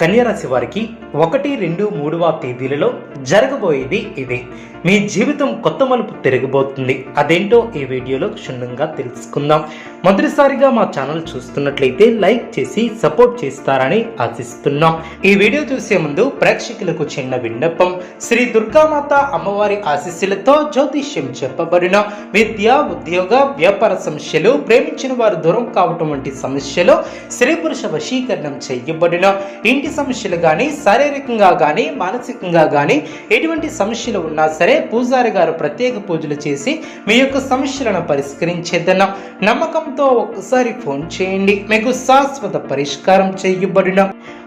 కన్యరాశి వారికి ఒకటి రెండు మూడవ తేదీలలో జరగబోయేది ఇదే. మీ జీవితం కొత్త మలుపు తిరగబోతుంది. అదేంటో ఈ వీడియోలో క్షుణ్ణంగా తెలుసుకుందాం. మొదటిసారిగా మా ఛానల్ చూస్తున్నట్లయితే లైక్ చేసి సపోర్ట్ చేస్తారని ఆశిస్తున్నాం. ఈ వీడియో చూసే ముందు ప్రేక్షకులకు చిన్న విన్నపం. శ్రీ దుర్గామాత అమ్మవారి ఆశీస్సులతో జ్యోతిష్యం చెప్పబడిన విద్య ఉద్యోగ వ్యాపార సమస్యలు ప్రేమించిన వారు దూరం కావటం వంటి సమస్యలు స్త్రీ పురుష వశీకరణం చేయబడిన ఇంటి సమస్యలు కానీ శారీరకంగా కానీ మానసికంగా కానీ ఎటువంటి సమస్యలు ఉన్నా సరే పూజారి గారు ప్రత్యేక పూజలు చేసి మీ యొక్క సమస్యలను పరిష్కరించేదన్న నమ్మకంతో ఒక్కసారి ఫోన్ చేయండి. మీకు శాశ్వత పరిష్కారం చేయబడిన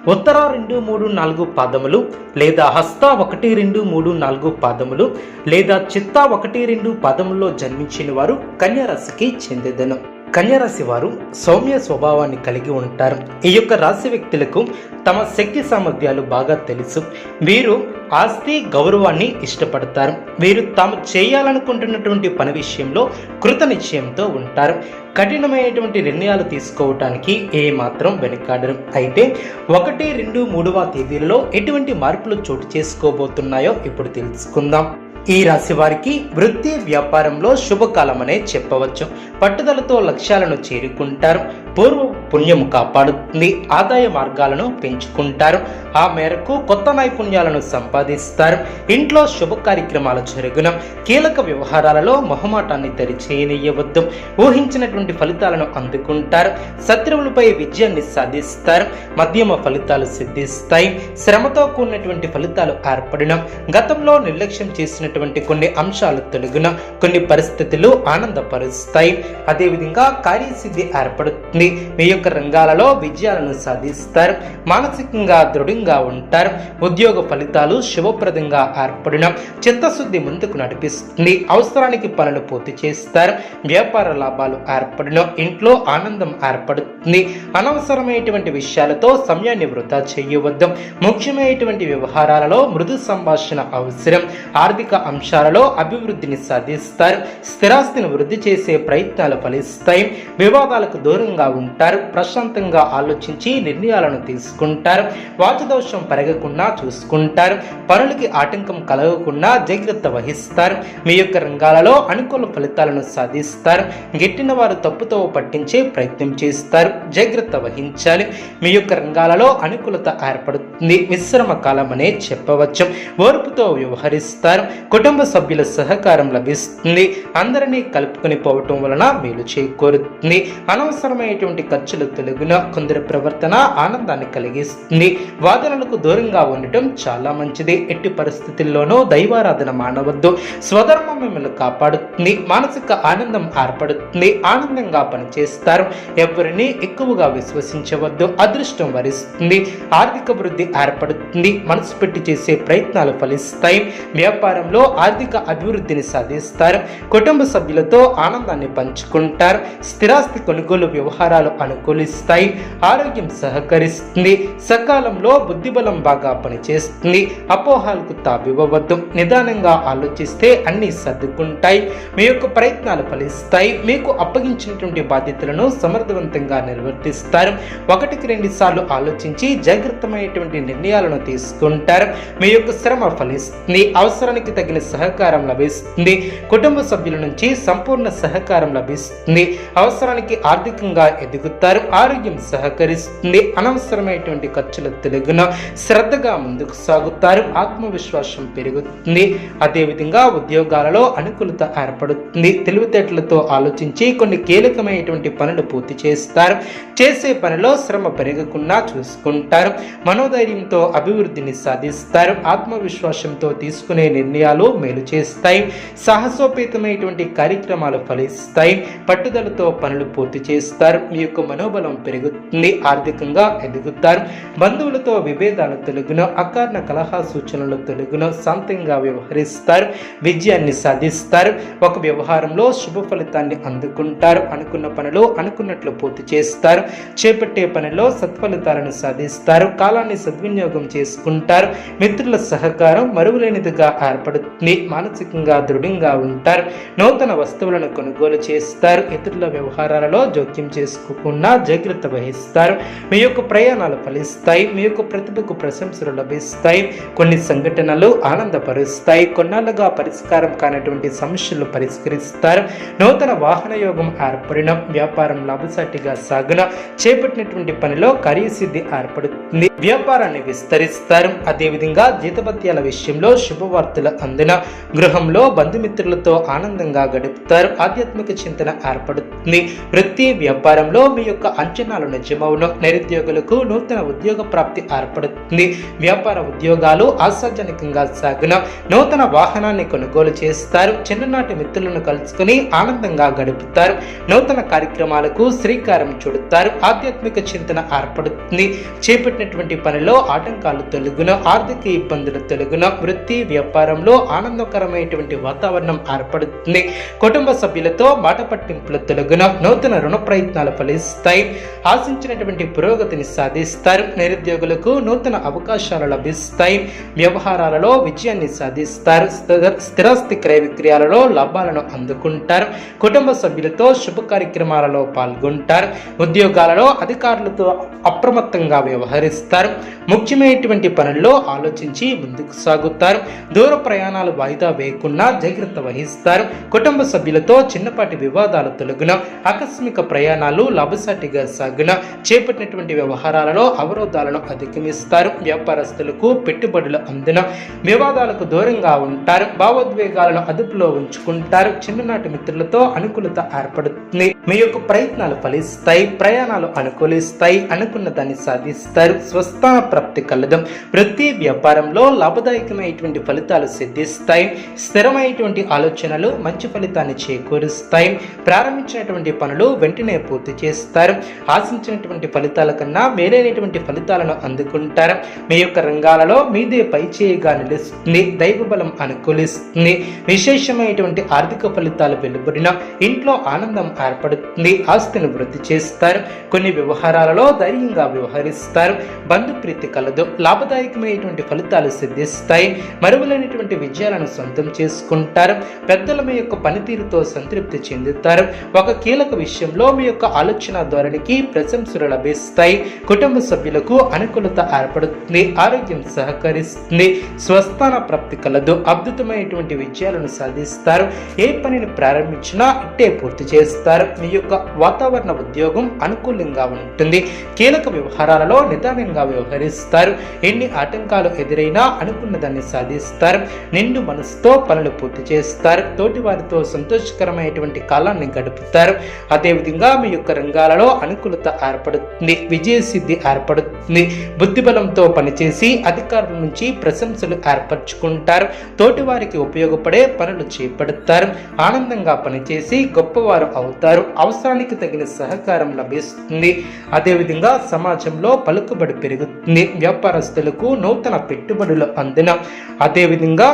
ఉత్తర రెండు మూడు నాలుగు పాదములు లేదా హస్త ఒకటి రెండు మూడు నాలుగు పాదములు లేదా చిత్త ఒకటి రెండు పాదముల్లో జన్మించిన వారు కన్యారాశికి చెందేదను. కన్యరాశి వారు సౌమ్య స్వభావాన్ని కలిగి ఉంటారు. ఈ యొక్క రాశి వ్యక్తులకు తమ శక్తి సామర్థ్యాలు బాగా తెలుసు. వీరు ఆస్తి గౌరవాన్ని ఇష్టపడతారు. వీరు తాము చేయాలనుకుంటున్నటువంటి పని విషయంలో కృత నిశ్చయంతో ఉంటారు. కఠినమైనటువంటి నిర్ణయాలు తీసుకోవటానికి ఏమాత్రం వెనకాడరు. వెనుకాడరు అయితే ఒకటి రెండు మూడవ తేదీలలో ఎటువంటి మార్పులు చోటు చేసుకోబోతున్నాయో ఇప్పుడు తెలుసుకుందాం. ఈ రాశి వారికి వృత్తి వ్యాపారంలో శుభకాలం అనే చెప్పవచ్చు. పట్టుదలతో లక్ష్యాలను చేరుకుంటారు. పూర్వ పుణ్యం కాపాడుతుంది. ఆదాయ మార్గాలను పెంచుకుంటారు. ఆ మేరకు కొత్త నైపుణ్యాలను సంపాదిస్తారు. ఇంట్లో శుభ కార్యక్రమాలు జరుగున. కీలక వ్యవహారాలలో మొహమాటాన్ని తెరిచేయనియవద్దు ఊహించినటువంటి ఫలితాలను అందుకుంటారు. శత్రువులపై విజయాన్ని సాధిస్తారు. మధ్యమ ఫలితాలు సిద్ధిస్తాయి. శ్రమతో కూడినటువంటి ఫలితాలు ఏర్పడిన. గతంలో నిర్లక్ష్యం చేసిన చేసినటువంటి కొన్ని అంశాలు తొలగిన కొన్ని పరిస్థితులు ఆనందపరుస్తాయి. అదేవిధంగా కార్యసిద్ధి ఏర్పడుతుంది. మీ యొక్క రంగాలలో విజయాలను సాధిస్తారు. మానసికంగా దృఢంగా ఉంటారు. ఉద్యోగ ఫలితాలు శుభప్రదంగా ఏర్పడిన చిత్తశుద్ధి ముందుకు నడిపిస్తుంది. అవసరానికి పనులు పూర్తి చేస్తారు. వ్యాపార లాభాలు ఏర్పడిన ఇంట్లో ఆనందం ఏర్పడుతుంది. అనవసరమైనటువంటి విషయాలతో సమయాన్ని వృధా చేయవద్దు. ముఖ్యమైనటువంటి వ్యవహారాలలో మృదు సంభాషణ అవసరం. ఆర్థిక అంశాలలో అభివృద్ధిని సాధిస్తారు స్థిరాస్తిని వృద్ధి చేసే ప్రయత్నాలు ఫలిస్తాయి. వివాదాలకు దూరంగా ఉంటారు ప్రశాంతంగా ఆలోచించి నిర్ణయాలను తీసుకుంటారు వాచదోషం పెరగకుండా చూసుకుంటారు పనులకి ఆటంకం కలగకుండా జాగ్రత్త వహిస్తారు మీ యొక్క రంగాలలో అనుకూల ఫలితాలను సాధిస్తారు గిట్టిన వారు తప్పుతో పట్టించే ప్రయత్నం చేస్తారు జాగ్రత్త వహించాలి మీ యొక్క రంగాలలో అనుకూలత ఏర్పడుతుంది మిశ్రమ కాలం అనే చెప్పవచ్చు ఓర్పుతో వ్యవహరిస్తారు కుటుంబ సభ్యుల సహకారం లభిస్తుంది. అందరినీ కలుపుకొని పోవటం వలన మేలు చేకూరుతుంది. అనవసరమైనటువంటి ఖర్చులు తొలగిన కొందరి ప్రవర్తన ఆనందాన్ని కలిగిస్తుంది. వాదనలకు దూరంగా ఉండటం చాలా మంచిది. ఎట్టి పరిస్థితుల్లోనూ దైవారాధన మానవద్దు. స్వధర్మం మిమ్మల్ని కాపాడుతుంది. మానసిక ఆనందం ఏర్పడుతుంది. ఆనందంగా పనిచేస్తారు. ఎవరిని ఎక్కువగా విశ్వసించవద్దు. అదృష్టం వరిస్తుంది. ఆర్థిక వృద్ధి ఏర్పడుతుంది. మనసు పెట్టి చేసే ప్రయత్నాలు ఫలిస్తాయి. వ్యాపారంలో ఆర్థిక అభివృద్ధిని సాధిస్తారు. కుటుంబ సభ్యులతో ఆనందాన్ని పంచుకుంటారు. స్థిరాస్తి కొనుగోలు వ్యవహారాలు అనుకూలిస్తాయి. ఆరోగ్యం సహకరిస్తుంది. సకాలంలో బుద్ధిబలం బాగా పనిచేస్తుంది. అపోహాలకు తావివ్వవద్దు. నిదానంగా ఆలోచిస్తే అన్ని సర్దుకుంటాయి. మీ యొక్క ప్రయత్నాలు ఫలిస్తాయి. మీకు అప్పగించినటువంటి బాధ్యతలను సమర్థవంతంగా నిర్వర్తిస్తారు. ఒకటికి రెండు సార్లు ఆలోచించి జాగ్రత్తమైనటువంటి నిర్ణయాలను తీసుకుంటారు. మీ యొక్క శ్రమ ఫలిస్తుంది. అవసరానికి తగిన సహకారం లభిస్తుంది. కుటుంబ సభ్యుల నుంచి సంపూర్ణ సహకారం లభిస్తుంది. అవసరానికి ఆర్థికంగా ఎదుగుతారు. ఆరోగ్యం సహకరిస్తుంది. అనవసరమైనటువంటి ఖర్చుల తెలుగున శ్రద్ధగా ముందుకు సాగుతారు. ఆత్మవిశ్వాసం పెరుగుతుంది. అదేవిధంగా ఉద్యోగాలలో అనుకూలత ఏర్పడుతుంది. తెలివితేటలతో ఆలోచించి కొన్ని కీలకమైనటువంటి పనులు పూర్తి చేస్తారు. చేసే పనిలో శ్రమ పెరగకుండా చూసుకుంటారు. మనోధైర్యంతో అభివృద్ధిని సాధిస్తారు. ఆత్మవిశ్వాసంతో తీసుకునే నిర్ణయాలు మేలు చేస్తాయి. సాహసోపేతమైనటువంటి కార్యక్రమాలు ఫలిస్తాయి. పట్టుదలతో పనులు పూర్తి చేస్తారు. మీ యొక్క మనోబలం పెరుగుతుంది. ఆర్థికంగా ఎదుగుతారు. బంధువులతో విభేదాలు తొలగిన. అకారణ కలహ సూచనలు తొలగిన. శాంతంగా వ్యవహరిస్తారు. విజయాన్ని సాధిస్తారు. ఒక వ్యవహారంలో శుభ ఫలితాన్ని అందుకుంటారు. అనుకున్న పనులు అనుకున్నట్లు పూర్తి చేస్తారు. చేపట్టే పనిలో సత్ఫలితాలను సాధిస్తారు. కాలాన్ని సద్వినియోగం చేసుకుంటారు. మిత్రుల సహకారం మరువులేనిదిగా ఏర్పడుతుంది. మానసికంగా దృఢంగా ఉంటారు. నూతన వస్తువులను కొనుగోలు చేస్తారు. ఇతరుల వ్యవహారాలలో జోక్యం చేసుకోకుండా జాగ్రత్త వహిస్తారు. మీ యొక్క ప్రయాణాలు ఫలిస్తాయి. మీ యొక్క ప్రతిభకు ప్రశంసలు లభిస్తాయి. కొన్ని సంఘటనలు ఆనందపరుస్తాయి. కొన్నాళ్ళుగా పరిష్కారం కానటువంటి సమస్యలు పరిష్కరిస్తారు. నూతన వాహన యోగం ఏర్పడిన వ్యాపారం లాభసాటిగా సాగున చేపట్టినటువంటి పనిలో కార్యసిద్ధి ఏర్పడుతుంది. వ్యాపారాన్ని విస్తరిస్తారు. అదేవిధంగా జీతపత్యాల విషయంలో శుభవార్తలు అందిన గృహంలో బంధుమిత్రులతో ఆనందంగా గడుపుతారు. ఆధ్యాత్మిక చింతన ఏర్పడుతుంది. వృత్తి వ్యాపారంలో మీ యొక్క అంచనాలు నిజమవును. నిరుద్యోగులకు నూతన ఉద్యోగ ప్రాప్తి ఏర్పడుతుంది. వ్యాపార ఉద్యోగాలు ఆశాజనకంగా సాగున. నూతన వాహనాన్ని కొనుగోలు చేస్తారు. చిన్ననాటి మిత్రులను కలుసుకుని ఆనందంగా గడుపుతారు. నూతన కార్యక్రమాలకు శ్రీకారం చుడతారు. ఆధ్యాత్మిక చింతన ఏర్పడుతుంది. చేపట్టినటువంటి పనిలో ఆటంకాలు తొలగున. ఆర్థిక ఇబ్బందులు తొలగున. వృత్తి వ్యాపారంలో ఆనందకరమైనటువంటి వాతావరణం ఏర్పడుతుంది. కుటుంబ సభ్యులతో మాట పట్టింపులు తొలగున నూతన రుణ ప్రయత్నాలు ఫలిస్తాయి. ఆశించినటువంటి పురోగతిని సాధిస్తారు. నిరుద్యోగులకు నూతన అవకాశాలు లభిస్తాయి. వ్యవహారాలలో విజయాన్ని సాధిస్తారు. స్థిర- స్థిరాస్తి క్రయ విక్రయాలలో లాభాలను అందుకుంటారు. కుటుంబ సభ్యులతో శుభ కార్యక్రమాలలో పాల్గొంటారు. ఉద్యోగాలలో అధికారులతో అప్రమత్తంగా వ్యవహరిస్తారు. ముఖ్యమైనటువంటి పనుల్లో ఆలోచించి ముందుకు సాగుతారు. దూర ప్రయాణాలు వాయిదా వేయకుండా జాగ్రత్త వహిస్తారు. కుటుంబ సభ్యులతో చిన్నపాటి వివాదాలు తొలగున ఆకస్మిక ప్రయాణాలు లాభసాటిగా సాగున చేపట్టినటువంటి వ్యవహారాలలో అవరోధాలను అధిగమిస్తారు. వ్యాపారస్తులకు పెట్టుబడులు అందిన వివాదాలకు దూరంగా ఉంటారు. భావోద్వేగాలను అదుపులో ఉంచుకుంటారు. చిన్ననాటి మిత్రులతో అనుకూలత ఏర్పడుతుంది. మీ యొక్క ప్రయత్నాలు ఫలిస్తాయి. ప్రయాణాలు అనుకూలిస్తాయి. అనుకున్న దాన్ని సాధిస్తారు. స్వస్థాన ప్రాప్తి కలదు. ప్రతి వ్యాపారంలో లాభదాయకమైనటువంటి ఫలితాలు సిద్ధిస్తాయి స్థిరమైనటువంటి ఆలోచనలు మంచి ఫలితాన్ని చేకూరుస్తాయి. ప్రారంభించినటువంటి పనులు వెంటనే పూర్తి చేస్తారు. ఆశించినటువంటి ఫలితాల కన్నా మేలైనటువంటి ఫలితాలను అందుకుంటారు. మీ యొక్క రంగాలలో మీదే పై చేయిగా నిలుస్తుంది. దైవ బలం అనుకూలిస్తుంది. విశేషమైనటువంటి ఆర్థిక ఫలితాలు వెలువడిన ఇంట్లో ఆనందం ఏర్పడుతుంది. ఆస్తిని వృద్ధి చేస్తారు. కొన్ని వ్యవహారాలలో ధైర్యంగా వ్యవహరిస్తారు. బంధుప్రీతి కలదు. లాభదాయకమైనటువంటి ఫలితాలు సిద్ధిస్తాయి. మరువలేనటువంటి విజయాలను సొంతం చేసుకుంటారు. పెద్దల మీ యొక్క పనితీరుతో సంతృప్తి చెందుతారు. ఒక కీలక విషయంలో మీ యొక్క ఆలోచన ధోరణికి ప్రశంసలు లభిస్తాయి. కుటుంబ సభ్యులకు అనుకూలత ఏర్పడుతుంది. ఆరోగ్యం సహకరిస్తుంది. స్వస్థాన ప్రాప్తి కలదు. అద్భుతమైనటువంటి విజయాలను సాధిస్తారు. ఏ పనిని ప్రారంభించినా ఇట్టే పూర్తి చేస్తారు. మీ యొక్క వాతావరణ ఉద్యోగం అనుకూలంగా ఉంటుంది. కీలక వ్యవహారాలలో నిదానంగా వ్యవహరిస్తారు. ఎన్ని ఆటంకాలు ఎదురైనా అనుకున్న దాన్ని సాధిస్తారు. నిండు మనసుతో పనులు పూర్తి చేస్తారు. తోటి వారితో సంతోషకరమైనటువంటి కాలాన్ని గడుపుతారు. అదేవిధంగా మీ యొక్క రంగాలలో అనుకూలత ఏర్పడుతుంది విజయసిద్ధి ఏర్పడుతుంది. బుద్ధిబలంతో పనిచేసి అధికారుల నుంచి ప్రశంసలు ఏర్పరచుకుంటారు. తోటి వారికి ఉపయోగపడే పనులు చేపడతారు. ఆనందంగా పనిచేసి గొప్పవారు అవుతారు. అవసరానికి తగిన సహకారం లభిస్తుంది. అదేవిధంగా సమాజంలో పలుకుబడి పెరుగుతుంది. వ్యాపారస్తులకు నూతన పెట్టుబడులు అందిన అదేవిధంగా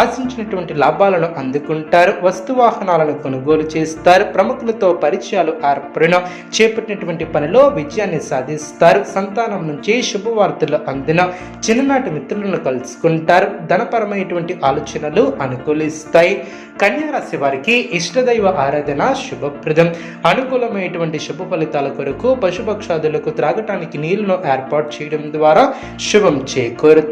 ఆశించినటువంటి లాభాలను అందుకుంటారు వస్తు వాహనాలను కొనుగోలు చేస్తారు ప్రముఖులతో పరిచయాలు ఏర్పడిన చేపట్టినటువంటి పనిలో విజయాన్ని సాధిస్తారు. సంతానం నుంచి శుభవార్తలు అందిన చిన్ననాటి మిత్రులను కలుసుకుంటారు. ధనపరమైనటువంటి ఆలోచనలు అనుకూలిస్తాయి. కన్యారాశి వారికి ఇష్టదైవ ఆరాధన శుభప్రదం. అనుకూలమైనటువంటి శుభ ఫలితాల కొరకు పశుపక్షాదులకు త్రాగటానికి నీళ్ళను ఏర్పాటు చేయడం ద్వారా శుభం చేకూరుతుంది